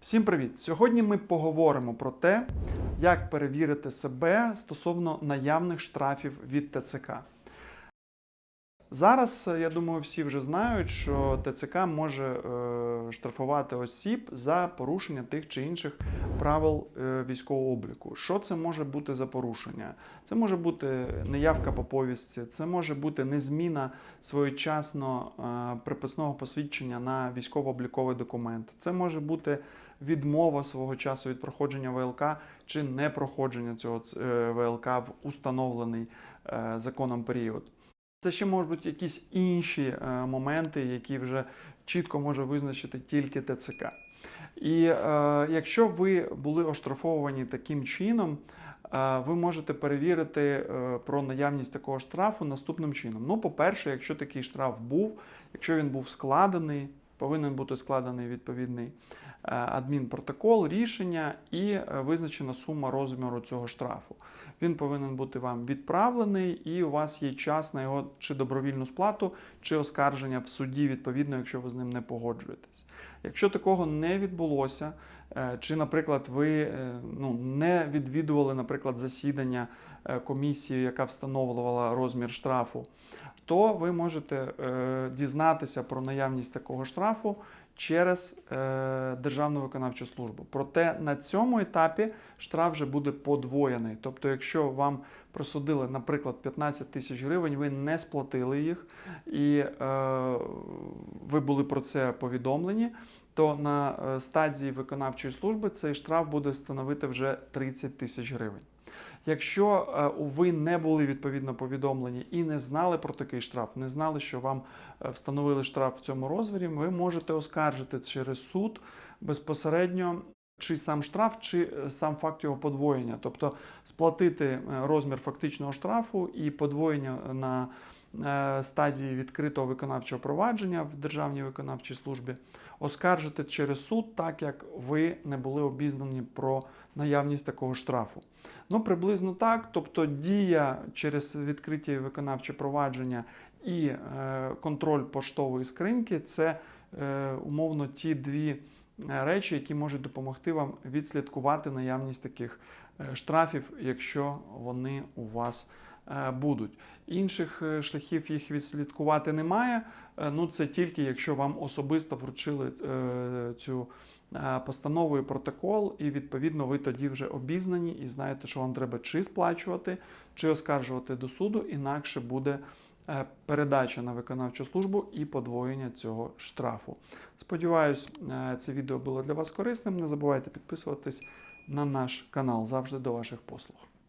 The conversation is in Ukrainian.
Всім привіт! Сьогодні ми поговоримо про те, як перевірити себе стосовно наявних штрафів від ТЦК. Зараз, е, я думаю, всі вже знають, що ТЦК може е, штрафувати осіб за порушення тих чи інших правил е, військового обліку. Що це може бути за порушення? Це може бути неявка по повістці, це може бути незміна своєчасно е, приписного посвідчення на військово-обліковий документ. Це може бути відмова свого часу від проходження ВЛК чи непроходження цього е, ВЛК в установлений е, законом період. Це ще можуть бути якісь інші е, моменти, які вже чітко може визначити тільки ТЦК. І е, якщо ви були оштрафовані таким чином, е, ви можете перевірити е, про наявність такого штрафу наступним чином. Ну, по-перше, якщо такий штраф був, якщо він був складений, повинен бути складений відповідний адмінпротокол, рішення і е, визначена сума розміру цього штрафу. Він повинен бути вам відправлений, і у вас є час на його чи добровільну сплату, чи оскарження в суді, відповідно, якщо ви з ним не погоджуєтесь. Якщо такого не відбулося, е, чи, наприклад, ви е, ну, не відвідували, наприклад, засідання е, комісії, яка встановлювала розмір штрафу, то ви можете дізнатися про наявність такого штрафу через Державну виконавчу службу. Проте на цьому етапі штраф вже буде подвоєний. Тобто, якщо вам присудили, наприклад, 15 тисяч гривень, ви не сплатили їх, і е, ви були про це повідомлені, то на е, стадії виконавчої служби цей штраф буде становити вже 30 тисяч гривень. Якщо е, ви не були відповідно повідомлені і не знали про такий штраф, не знали, що вам е, встановили штраф в цьому розмірі, ви можете оскаржити через суд безпосередньо чи сам штраф, чи е, сам факт його подвоєння, тобто сплатити е, розмір фактичного штрафу і подвоєння на е, стадії відкритого виконавчого провадження в Державній виконавчій службі, оскаржити через суд, так як ви не були обізнані про наявність такого штрафу. Ну, приблизно так. Тобто дія через відкриті виконавче провадження і контроль поштової скриньки це умовно ті дві речі, які можуть допомогти вам відслідкувати наявність таких е, штрафів, якщо вони у вас е, будуть. Інших е, шляхів їх відслідкувати немає. Е, Ну, це тільки якщо вам особисто вручили е, цю е, постанову і протокол, і відповідно ви тоді вже обізнані і знаєте, що вам треба чи сплачувати, чи оскаржувати до суду, інакше буде е, передача на виконавчу службу і подвоєння цього штрафу. Сподіваюсь, е, це відео було для вас корисним. Не забувайте підписуватись на наш канал завжди до ваших послуг.